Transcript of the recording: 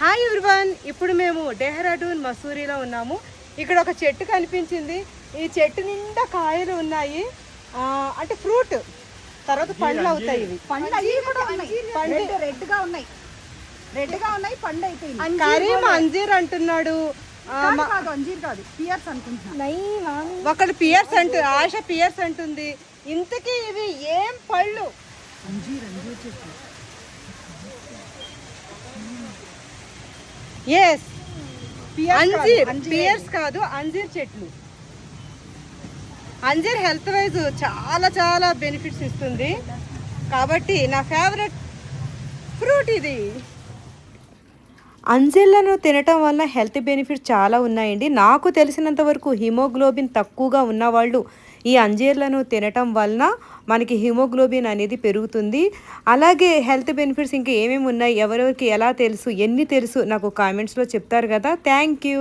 Hi everyone ఇప్పుడు మేము డెహ్రాడూన్ మసూరిలో ఉన్నాము. ఇక్కడ ఒక చెట్టు కనిపించింది. ఈ చెట్టు నిండా కాయలు ఉన్నాయి. ఆ, అంటే ఫ్రూట్. తర్వాత పండ్లు అవుతాయి ఇవి. పండు అయ్యి కూడా ఉన్నాయి. రెడ్ రెడ్గా ఉన్నాయి. రెడ్గా ఉన్నాయి పండు అయిపోయింది. కరీం అంజీర్ అంటున్నాడు. ఆ, కాదు, కాదు అంజీర్ కాదు. పియర్స్ పియర్స్ అంటు ఆశ పియర్స్ అంటుంది. ఇంతకీ ఇవి ఏం పళ్ళు? అంజీర్ అంజీర్ చెట్టు. ఎస్ అంజీర్. పియర్స్ కాదు అంజీర్ చెట్లు. అంజీర్ హెల్త్ వైజ్ చాలా చాలా బెనిఫిట్స్ ఇస్తుంది. కాబట్టి నా ఫేవరెట్ ఫ్రూట్ ఇది. అంజీర్లను తినటం వల్ల హెల్త్ బెనిఫిట్స్ చాలా ఉన్నాయండి. నాకు తెలిసినంత వరకు హిమోగ్లోబిన్ తక్కువగా ఉన్నవాళ్ళు ఈ అంజీర్లను తినటం వలన మనకి హిమోగ్లోబిన్ అనేది పెరుగుతుంది. అలాగే హెల్త్ బెనిఫిట్స్ ఇంకా ఏమేమి ఉన్నాయి? ఎవరెవరికి ఎలా తెలుసు? ఎన్ని తెలుసు? నాకు కామెంట్స్లో చెప్తారు కదా. Thank you.